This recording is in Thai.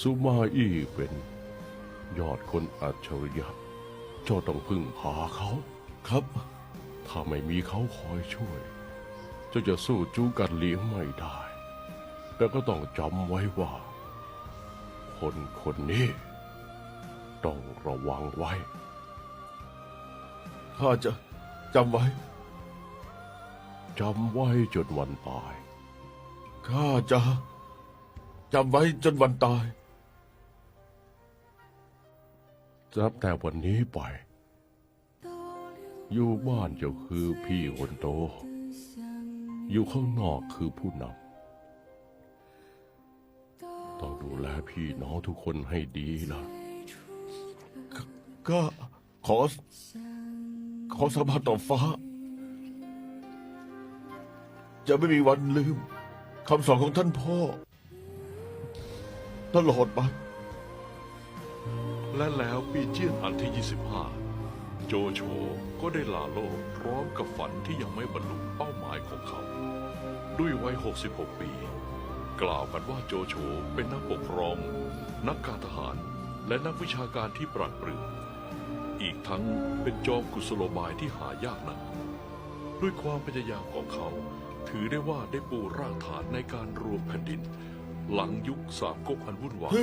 ซูมาอี้เป็น ยอดคนอัจฉริยะ เจ้าต้องพึ่งพาเขาครับ ถ้าไม่มีเขาคอยช่วย เจ้าจะสู้จูกัดเลี้ยงไม่ได้ แต่ก็ต้องจำไว้ว่า คนคนนี้ ต้องระวังไว้ ข้าจะจำไว้จำไว้จนวันตาย ข้าจะจำไว้จนวันตาย นับแต่วันนี้ไป อยู่บ้านจ้าคือพี่คนโต อยู่ข้างนอกคือผู้นำต้องดูแลพี่น้องทุกคนให้ดีนะก็ขอ ขอสาบานต่อฟ้า จะไม่มีวันลืมคำสอนของท่านพ่อ ตลอดไป และแล้วปีเจียนอันที่ 25 โจโฉก็ได้ลาโลกพร้อมกับฝันที่ยังไม่บรรลุเป้าหมายของเขา ด้วยวัย 66 ปี กล่าวกันว่าโจโฉเป็นนักปกครอง นักการทหาร และนักวิชาการที่ปราดเปรื่องอีกทั้งเป็นจอมกุศโลบายที่หายากนัก ด้วยความพยายามของเขา ถือได้ว่าได้ปูรากฐานในการรวมแผ่นดิน หลังยุคสามก๊กอันวุ่นวาย